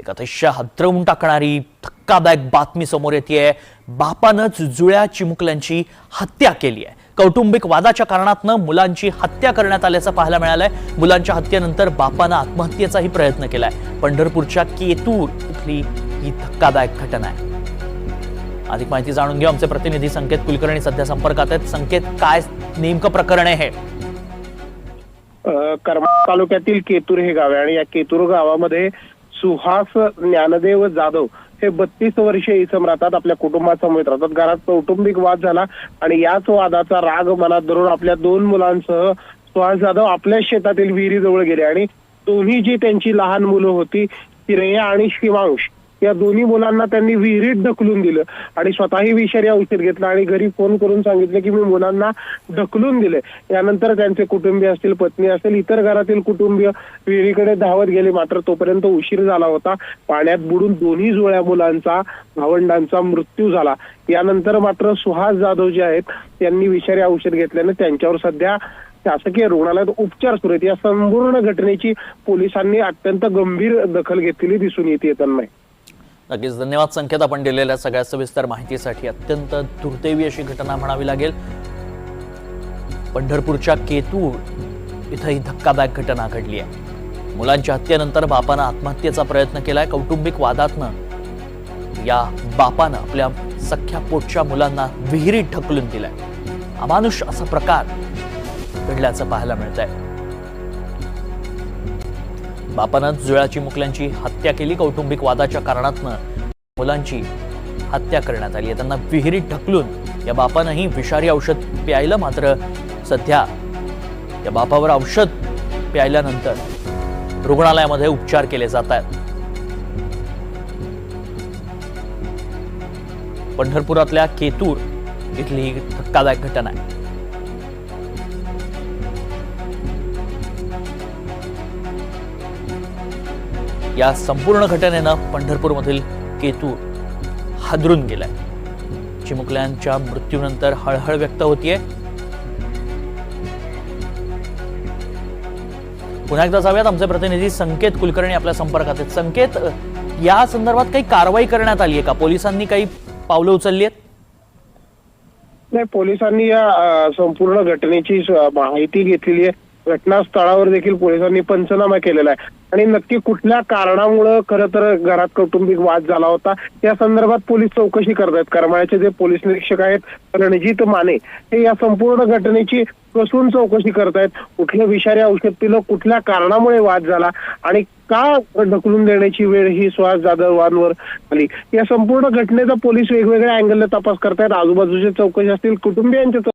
एक अतिशय हादरवून टाकणारी धक्कादायक बातमी समोर येते बापानंच जुळ्या चिमुकल्यांची हत्या केली आहे. कौटुंबिक वादाच्या कारणातनं मुलांची हत्या करण्यात आल्याचं पाहायला मिळालंय. मुलांच्या हत्येनंतर बापानं आत्महत्येचाही प्रयत्न केलाय. पंढरपूरच्या केतूर इथली ही धक्कादायक घटना आहे. अधिक माहिती जाणून घेऊ आमचे प्रतिनिधी संकेत कुलकर्णी सध्या संपर्कात आहेत. संकेत काय नेमकं प्रकरण आहे हे? करमाळ तालुक्यातील केतूर हे गाव आहे आणि या केतूर गावामध्ये सुहास ज्ञानदेव जाधव हे बत्तीस वर्षे इसम राहतात आपल्या कुटुंबासमवेत राहतात. घरात कौटुंबिक वाद झाला आणि याच वादाचा राग मनात धरून आपल्या दोन मुलांसह सुहास जाधव आपल्या शेतातील विहिरीजवळ गेले आणि दोन्ही जी त्यांची लहान मुलं होती श्रेया आणि शिवांश या दोन्ही मुलांना त्यांनी विहिरीत ढकलून दिलं. आणि स्वतःही विषारी औषध घेतलं आणि घरी फोन करून सांगितलं की मी मुलांना ढकलून दिले यानंतर त्यांचे कुटुंबीय असतील पत्नी असेल इतर घरातील कुटुंबीय विहिरीकडे धावत गेले. मात्र तोपर्यंत उशीर झाला होता. पाण्यात बुडून दोन्ही जुळ्या मुलांचा भावंडांचा मृत्यू झाला. यानंतर मात्र सुहास जाधव जे आहेत त्यांनी विषारी औषध घेतल्याने त्यांच्यावर सध्या शासकीय रुग्णालयात उपचार सुरू आहेत. या संपूर्ण घटनेची पोलिसांनी अत्यंत गंभीर दखल घेतलेली दिसून येते येताना नक्कीच धन्यवाद संकेत आपण दिलेल्या सगळ्या सविस्तर माहितीसाठी. अत्यंत दुर्दैवी अशी घटना म्हणावी लागेल. पंढरपूरच्या केतू इथं ही धक्कादायक घटना घडली आहे. मुलांच्या हत्येनंतर बापानं आत्महत्येचा प्रयत्न केलाय. कौटुंबिक वादातनं या बापानं आपल्या सख्या पोटच्या मुलांना विहिरीत ढकलून दिलाय. अमानुष असा प्रकार घडल्याचं पाहायला मिळत आहे बापानं जुळ्या मुकल्यांची हत्या केली कौटुंबिक वादाच्या कारणातनं. मुलांची हत्या करण्यात आली आहे. त्यांना विहिरीत ढकलून या बापानंही विषारी औषध प्यायलं मात्र सध्या या बापावर औषध प्यायल्यानंतर रुग्णालयामध्ये उपचार केले जात आहेत. पंढरपुरातल्या केतूर इथली ही धक्कादायक घटना आहे. या संपूर्ण घटनेनं पंढरपूरमधील केतू हादरून गेलाय. चिमुकल्यांच्या मृत्यूनंतर हळहळ व्यक्त होतीये. पुन्हा एकदा जाऊयात. आमचे प्रतिनिधी संकेत कुलकर्णी आपल्या संपर्कात आहेत. संकेत या संदर्भात काही कारवाई करण्यात आली आहे का? पोलिसांनी काही पावलं उचलली आहेत? नाही पोलिसांनी या संपूर्ण घटनेची माहिती घेतलेली आहे. घटनास्थळावर देखील पोलिसांनी पंचनामा केलेला आहे. आणि नक्की कुठल्या कारणामुळं खरं तर घरात कौटुंबिक वाद झाला होता या संदर्भात पोलीस चौकशी करतायत. करमाळ्याचे जे पोलीस निरीक्षक आहेत रणजित माने हे या संपूर्ण घटनेची कसून चौकशी करतायत. कुठलं विषारी औषध पिलं कुठल्या कारणामुळे वाद झाला आणि का ढकलून देण्याची वेळ ही सुहास जाधवांवर आली? या संपूर्ण घटनेचा पोलीस वेगवेगळ्या अँगलने तपास करतायत. आजूबाजूच्या चौकशी असतील कुटुंबियांच्या